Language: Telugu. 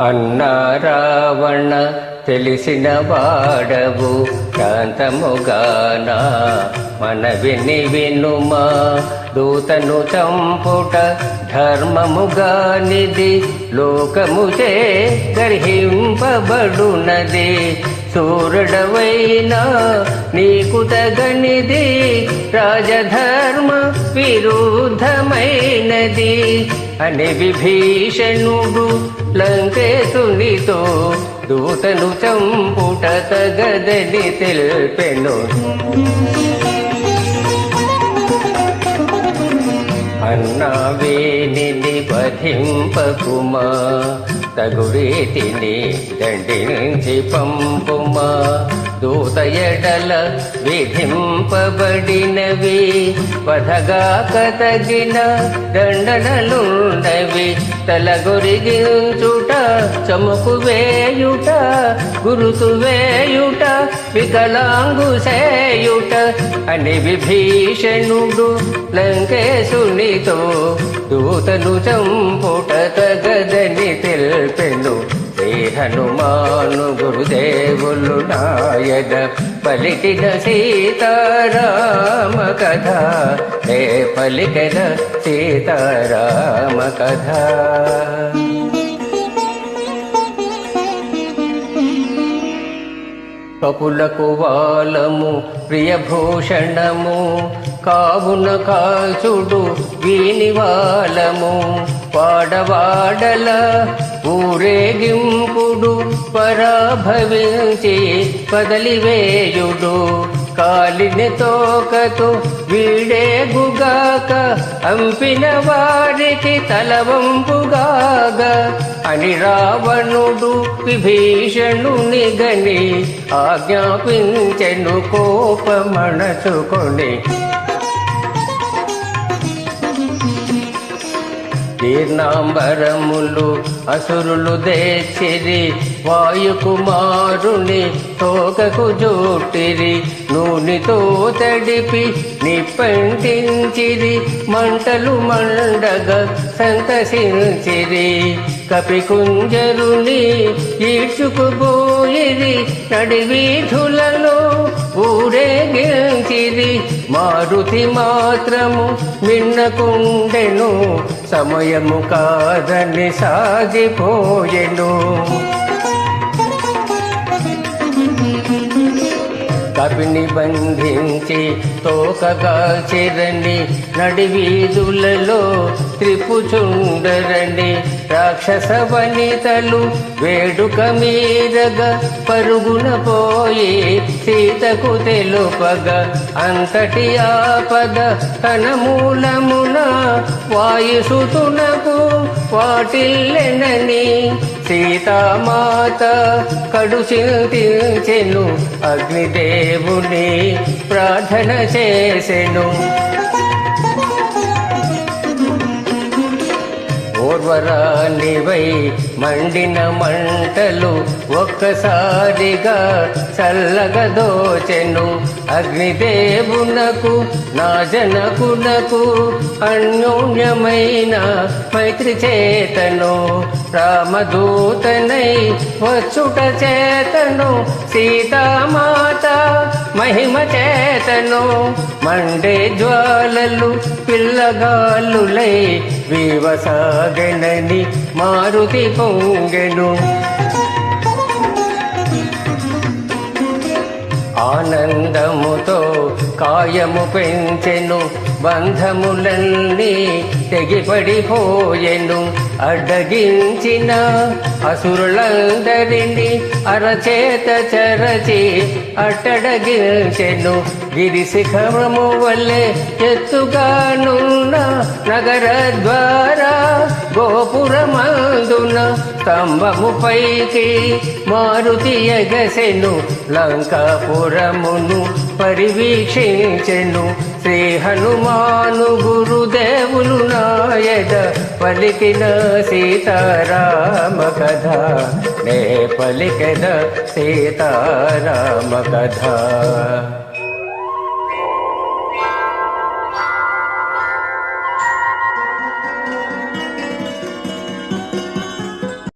అన్నారావణ తెలిసిన వాడవు. శాంతముగాన మన విని వినుమా దూతను చంపుట ధర్మముగానిది లోకముచే గర్హింపబడునది. సూరుడవైనా నీకు తగనిది రాజధర్మ విరుద్ధమైనది. అని విభీషణుడు లంకేతునితో దూతను చంపుట తగదనితే నిల్పెను. అన్నా వేణిని వధింపకుమా? తగురీతిని దండించి పంపుమా? దూత ఎడల విధింపబడినవి వధగాక తగిన దండనలుండవి. తల గొరిగించుట చముకు వేయుట గురుతు వేయుట వికలాంగు సేయుట అని విభీషణుడు లంకేశునితో దూతను చంపుట తగదని తెల్పెను. హనుమాను గురుదేవులు నాయన పలికిన సీతారామ కథ. ఏ పలికిన సీతారామ కథ. కపులకు వాలము ప్రియభూషణము కావున కాల్చుడు వీని వాలము వాడవాడల ఊరేగింపుడు పరాభవించి కదలివేయుడు కాలిని తోకతో వీడేగుగాక అంపిన వారికి తలవంపుగాగ అని రావణుడు విభీషణుని గని ఆజ్ఞాపించెను కోపమణచుకొని జీర్ణాంబరములు అసురులు దేచిరి వాయుకుమారుని తోకకు జోటిరి నూనెతో తడిపి నిప్పంటించిరి మంటలు మండగ సంతసించిరి. కపికుంజరుని ఈడ్చుకుపోయిరి నడివీధులలో ఊరేగించిరి మారుతి మాత్రము మిన్నకుండెను సమయము కాదని సాగిపోయెను. కవిని బంధించి తోకగా చిరని నడివీధులలో త్రిపుచుండరని రాక్షస వనితలు వేడుక మీదగా పరుగున పోయి సీతకు తెలుపగా అంతటి ఆపద తన మూలమున వాయుసుతునకు వాటిల్లెనని సీతామాత కడు చింతించెను అగ్నిదేవుని ప్రార్థన చేసెను. ఓర్వరానివై మండిన మంటలు ఒక్కసారిగా చల్లగదోచెను. అగ్నిదేవునకు నా జనకునకు అన్యోన్యమైన మైత్రి చేతను రామదూతనై వచ్చుట చేతను సీతామాత మహిమ చేతను మండే జ్వాలలు పిల్లగాలులై వివసాగనని మారుతి పొంగెను. ఆనందముతో కాయము పెంచెను బంధములన్నీ తెగిపడిపోయెను. అడ్డగించిన అసురులందరినీ అరచేత చరచి అట్టడగిల్చెను గిరి శిఖరము వల్లే ఎత్తుగానున్న నగర ద్వారా గోపురమందున స్తంభముపైకి మారుతి ఎగసెను. లంకాపురమును పరివీక్షించెను. శ్రీ హనుమాను గురుదేవులు నాయద పలికిన సీతారామ కథ. నే పలికెద సీతారామ కథ.